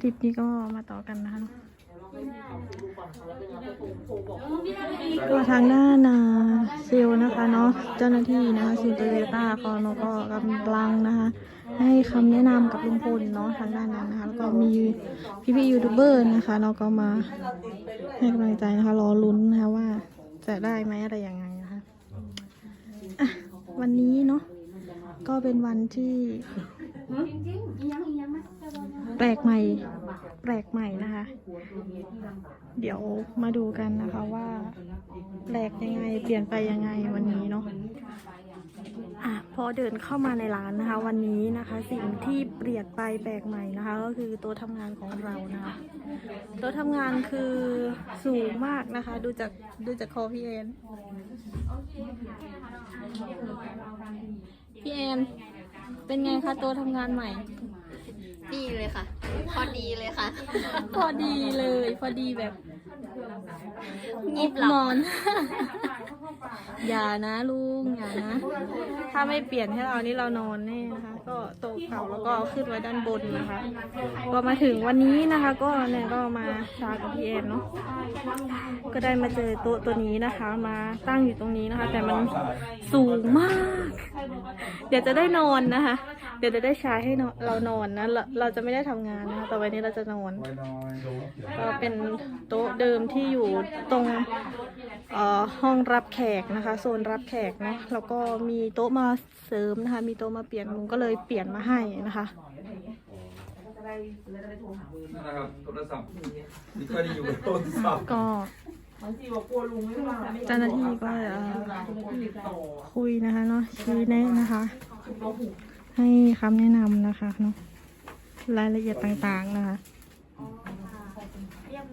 คลิปนี้ก็มาต่อกันนะคะก็ทางด้านาเซลนะคะเนาะเจ้าหน้าที่นะคะซินเตอร์เวต้าคอนก็กำลังนะคะ ให้คำแนะนำกับลุงพลเนาะทางด้านนั้นนะคะแล้วก็มีพี่พี่ยูทูบเบอร์นะคะเราก็มาให้กำลังใจนะคะรอลุ้นนะคะว่าจะได้ไหมอะไรยังไงนะคะะวันนี้เนาะก็เป็นวันที่ ปลกใหม่ แปลกใหม่นะคะ เดี๋ยวมาดูกันนะคะว่า แปลกยังไงเปลี่ยนไปยังไงวันนี้เนาะอะพอเดินเข้ามาในร้านนะคะ วันนี้นะคะ สิ่งที่เปลี่ยนไปแปลกใหม่นะคะ ก็คือโต๊ะทำงานของเรานะคะโต๊ะทำงานคือสูงมากนะคะ ดูจากดูจากคอพี่แอนพี่แอนเป็นไงคะโต๊ะทำงานใหม่ ดีเลยค่ะ พอดีเลยค่ะ พอดีเลย พอดีแบบ งีบหลับนอน อย่านะลุงอย่านะ ถ้าไม่เปลี่ยนให้เรานี่เรานอนแน่นะคะ ก็โต๊ะเก่าแล้วก็เอาขึ้นไว้ด้านบนนะคะ ก็มาถึงวันนี้นะคะ ก็เนี่ยก็มาชากับพี่เอ็นเนาะก็ได้มาเจอโต๊ะตัวนี้นะคะ มาตั้งอยู่ตรงนี้นะคะ แต่มันสูงมาก เดี๋ยวจะได้นอนนะคะ เดี๋ยวจะได้ใช้ให้นอนเรานอนนะเราเราจะไม่ได้ทำงานนะคะแต่วันนี้เราจะนอนก็เป็นโต๊ะเดิมที่อยู่ตรงเอ่อห้องรับแขกนะคะ โซนรับแขกเนาะแล้วก็มีโต๊ะมาเสริมนะคะ มีโต๊ะมาเปลี่ยนลุงก็เลยเปลี่ยนมาให้นะคะนะครับโทรศัพท์นี่ก็ได้อยู่กับโทรศัพท์ก็เจ้าหน้าที่ก็เอ่อคุยนะคะเนาะชี้แนะนะคะ ให้คำแนะนำนะคะเนาะรายละเอียดต่างๆนะคะเ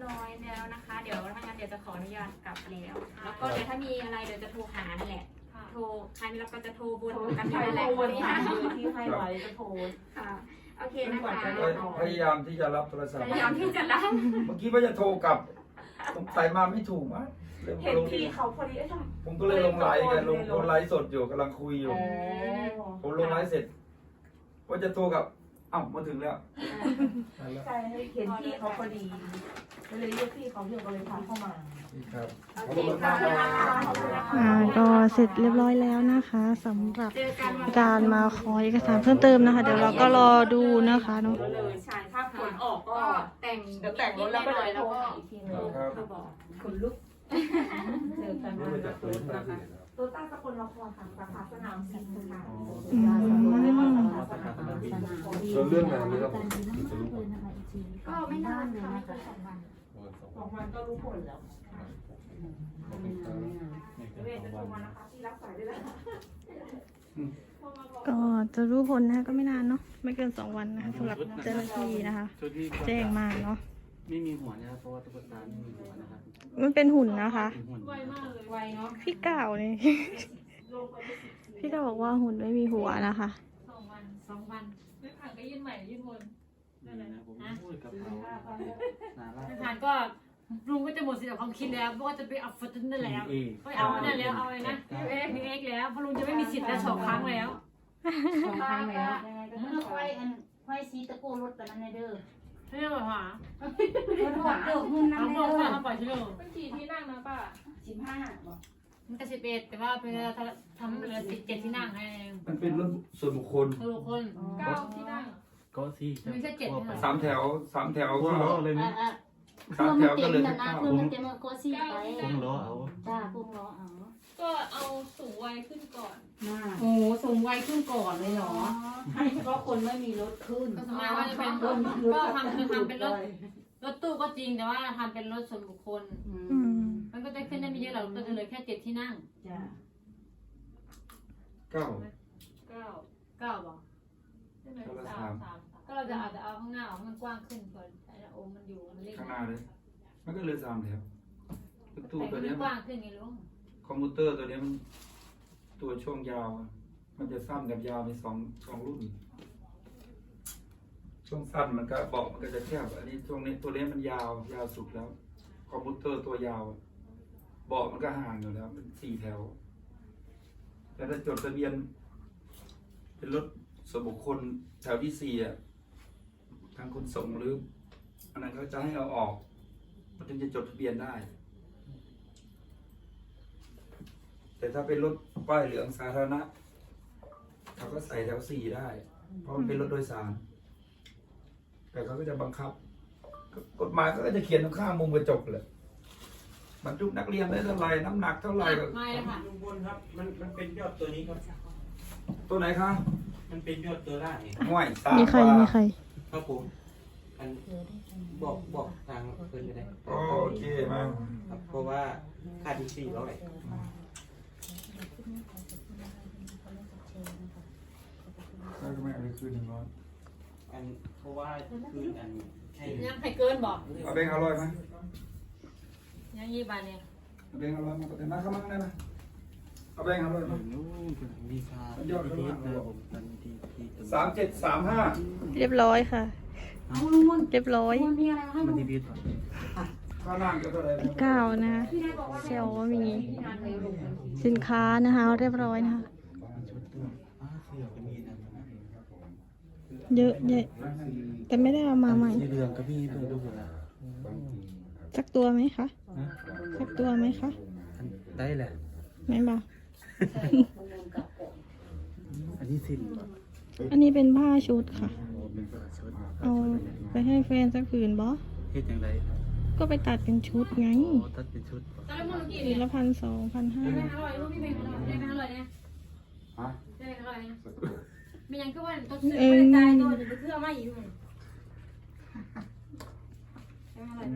รียบร้อยแล้วนะคะ เดี๋ยวถ้างั้นเดี๋ยวจะขออนุญาตกลับแล้วแล้วก็เดี๋ยวถ้ามีอะไรเดี๋ยวจะโทรหานั่นแหละโทรใครไม่รับก็จะโทรบนกันอยู่นั่นแหละวันนี้ที่ให้ไว้จะโทรค่ะโอเคนะคะพยายามที่จะรับโทรศัพท์พยายามที่จะรับเมื่อกี้ว่าจะโทรกลับผมใส่มาไม่ถูกมั้งเลยเห็นลงพี่เขาพอดีเอ้ยทำไมผมก็เลยลงไลน์กันลงลงไลฟ์สดอยู่กำลังคุยอยู่ผมลงไลฟ์เสร็จว่าจะโทรกลับอ้าวมาถึงแล้วใช่เห็นพี่เขาพอดี ก็เลยเรียกพี่เขาเรียกก็เลยพาเข้ามานี่ครับโอเคค่ะอ่าก็เสร็จเรียบร้อยแล้วนะคะสำหรับเจอกันวันการมาขอเอกสารเพิ่มเติมนะคะ เดี๋ยวเราก็รอดูนะคะเนาะเลยใช่ถ้าผลออกก็แต่งเดี๋ยวแต่งรถแล้วก็นิดหน่อยเดี๋ยวแล้วโทรก็อีกทีนึงครับเขาบอกคนลุก เจอกันนะคะ ตัวตั้งสกุลละครค่ะสาขาสนามสิงห์ค่ะอืมส่วนเรื่องงานนี้ครับก็ไม่นานค่ะไม่เกินสองวันสองวันก็รู้ผลแล้วเวทจะโทรมานะคะที่รับสายได้แล้วก็จะรู้ผลนะคะก็ไม่นานเนาะไม่เกินสองวันนะคะสำหรับเจ้าหน้าที่นะคะ ชุดที่แจ้งมาเนาะ ไม่มีหัวนะครับเพราะว่าตุ๊กตาไม่มีหัวนะครับมันเป็นหุ่นนะคะ เป็นหุ่นไวเนาะพี่ก่าวนี่ พี่ก็บอกว่าหุ่นไม่มีหัวนะคะ สองวันสองวันไม่ผ่านก็ยื่นใหม่ยื่นวนนี่นะผมพูดกับเขานารักไม่ผ่านก็ลุงก็จะหมดสิทธิ์กับความคิดแล้วเพราะว่าจะไปเอาฟัตนั่นแล้วเอก็เอาอันนั่นแล้วเอาอะไรนะเอ็กเอ็กแล้วเพราะลุงจะไม่มีสิทธิ์แล้วสองครั้งแล้วสองครั้งแล้วมันเอาไว้อันไว้ซีตะโกรถไปนั่นเด้อ เรียกว่าหารถอดเติมหุ่นนั่เอานบอกเด้ว่าอทำปล่อยชื่อเป็นกี่ที่นั่งนะป้าสิบห้าบอกมันก็สิบเอ็ดแต่ว่าเป็นทำเหลือสิบเจ็ดที่นั่งให้เองมันเป็นรถส่วนบุคคลทุกคนเก้าที่นั่งก็ที่ไม่ใช่เจ็ดสามแถวสามแถวพุ่ก็งล้อเลยไหมอะสามแถวก็เลยนะเก้าเพื่อมันเต็มโคซี่ไปพุ่งล้อเอาจ้าพุ่งล้อเอา ก็เอาสูงวัยขึ้นก่อนโอ้สูงวัยขึ้นก่อนเลยเหรอ ให้เฉพาะคนไม่มีรถขึ้นก็สมมติว่าจะเป็นก็ทำคือทำเป็นรถรถตู้ก็จริงแต่ว่าทำเป็นรถส่วนบุคคลอืมมันก็จะขึ้นได้ไม่เยอะหรอกก็จะเหลือแค่เจ็ดที่นั่งจ้าเก้า เก้าเก้าบอกใช่ไหมคนละสาสามมสามก็เราจะอาจจะเอาข้างหน้าออกให้มันกว้างขึ้นก่อนไอ้โอมมันอยู่มันเล็กข้างหน้าเลย มันก็เหลยสามแถวรถตู้แต่ตัวมันเนี้ยกว้างขึ้นไงลุง คอมพิวเตอร์ตัวนี้มันตัวช่วงยาว มันจะสั้นกับยาวในสองสองรุ่น ช่วงสั้นมันก็บาะมันก็จะแคบอันนี้ช่วงนี้ตัวนี้มันยาวยาวสุดแล้ว คอมพิวเตอร์ตัวยาวบาะมันก็ห่างอยู่แล้วเป็นสี่แถว แต่ถ้าจดทะเบียน เป็นรถส่วนบุคคลแถวที่สี่อะทางขนส่งหรืออันนั้นเขาจะให้เราออก มันถึงจะจดทะเบียนได้ แต่ถ้าเป็นรถป้ายเหลืองสาธารณะเขาก็ใส่แถวสี่ได้ เพราะมันเป็นรถโดยสาร แต่เขาก็จะบังคับ กฎหมายเขาก็จะเขียนตรงข้างมุมกระจกเลยบรรทุกนักเรียนได้เท่าไหร่น้ำหนักเท่าไหร่ก็ไม่เลยค่ะลุงพลครับ มันมันเป็นยอดตัวนี้ครับ ตัวไหนคะมันเป็นยอดตัวล่างนี่ง่วยสามมีใครกว่ามีใคร ครับผมอันบอกบอกทางเพิ่นก็ได้โอเคมาครับเพราะว่าค่าที่สี่ร้อย แล้วทำไมอันนี้คือหนึ่งร้อยอันเพราะว่าคืนอันให้ยังใครเกินบอกเอาแบงค์อร่อยไหมยังยี่บาทเนี่ยเอาแบงค์อร่อยมาแต่มาเข้ามาข้างในมเอาแบงค์อร่อยมานู่นมีค่ามันยอดเท่าไหร่ที่ผมทันทีที่สามเจ็ดสามห้าเรียบร้อยค่ะ เอาลุงมนเรียบร้อย มันมีอะไรให้มันลุงที่พีทก่อ ข้าวหน้าเกี่ยวกับอะไรนะเก้านะคะเซลว่ามีสินค้านะคะ เรียบร้อยนะคะชุดตัวอ้าเสี่ยวก็มีนะเยอะแยะแต่ไม่ได้เอามาใหม่สีเหลืองก็มีด้วยดูนะสักตัวไหมคะสักตัวไหมคะอันได้แหละไม่บอกอันนี้สินอันนี้เป็นผ้าชุดค่ะ เอาไปให้แฟนสักผืนบอเฮ็ดอย่างไร ก็ไปตัดเป็นชุดไงโอ้ตัดเป็นชุดตอนแรกมันกี่ผืเนี่ยนละพันสองพันห้าได้ไหมอร่อยลูกพี่เป็นอร่อยได้ไหมอร่อยเนี่ยฮะได้ไหมอร่อยเนี่ยไม่ยังก็ว่าต้องซื้อไม่ได้ใจตัวจะไปเชื่อไม่อยู่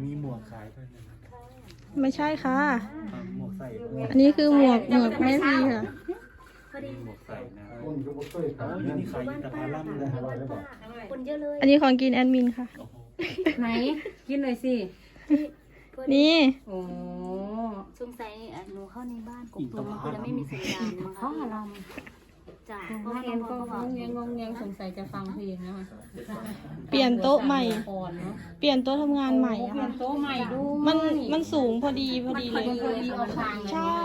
มีหมวกขายด้วยนะครับไม่ใช่ค่ะเอาหมวกใส่อันนี้คือหมวกหมวกแม่พีค่ะ มีหมวกใส่นะคนก็บ่เคยโอ้ขายยเงินนี่ขายอินทผลัมเลยคนเยอะเลยอันนี้ของกินแอดมินค่ะไหนกินหน่อยสิ นี่ โอ้สงสัยอะหนูเข้าในบ้านกบตัวมันก็เลยไม่มีสัญญาณมั้งเขาคะหาเราจ้ะน้องแอนก็งงแงงงงแงงสงสัยจะฟังเพลงนะคะเปลี่ยนโต๊ะใหม่อ่อนเนาะเปลี่ยนโต๊ะทำงานใหม่อะเปลี่ยค่ะนโต๊ะใหม่ด้วยมันมันสูงพอดีพอดีเลยพอดีเอาคางใช่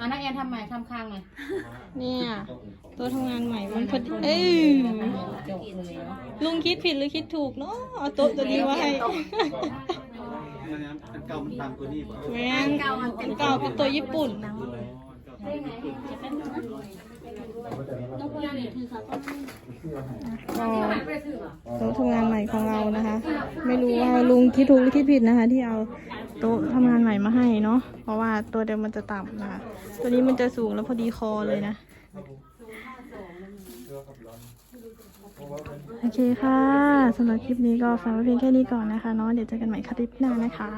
อะนักแอนทำใหม่ทำคางใหม่เนี่ยโต๊ะทำงานใหม่มันพอดีเอ้ยจบเลยเนาะลุงคิดผิดหรือคิดถูกเนาะเอาโต๊ะตัวนี้มาให้อันเก่ามันตามตัวนี้ป่ะแม่นเก่าเป็นตัวญี่ปุ่นต้องพูดอะไรคือค่ะก็โต๊ะทำงานใหม่ของเรานะคะ ไม่รู้ว่าลุงคิดถูกหรือคิดผิดนะคะ ที่เอา โต๊ะทำงานใหม่มาให้เนาะ เพราะว่าตัวเดิมมันจะต่ำนะคะ ตัวนี้มันจะสูงแล้วพอดีคอเลยนะ โอเคค่ะสำหรับคลิปนี้ก็ฝากไว้เพียงแค่นี้ก่อนนะคะเนาะ เดี๋ยวเจอกันใหม่คลิปหน้านะคะ